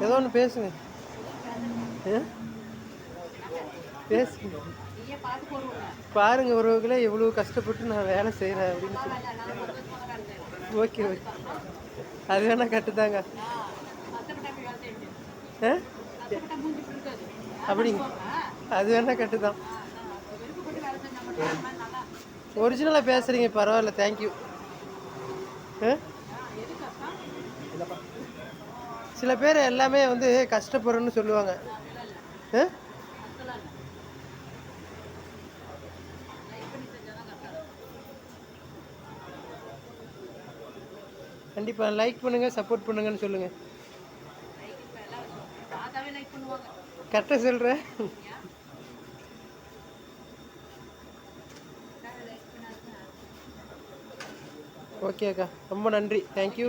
ஏதோ ஒன்று பேசுங்க. ஆ? பேசுங்க. பாருங்க உறவுகளே எவ்வளோ கஷ்டப்பட்டு நான் வேலை செய்கிறேன் அப்படின்னு சொல்லி. Okay okay. அது வேணால் கட்டுதாங்க. ஆ? அப்படிங்க. அது வேணால் கட்டுதான். ஒரிஜினலாக பேசுகிறீங்க பரவாயில்ல தேங்க்யூ ஆ? சில பேர் எல்லாமே வந்து கஷ்டப்படுறேன்னு சொல்லுவாங்க. கண்டிப்பாக லைக் பண்ணுங்கள் சப்போர்ட் பண்ணுங்கன்னு சொல்லுங்கள் கரெக்டாக சொல்கிறேன் ஓகே அக்கா ரொம்ப நன்றி. தேங்க்யூ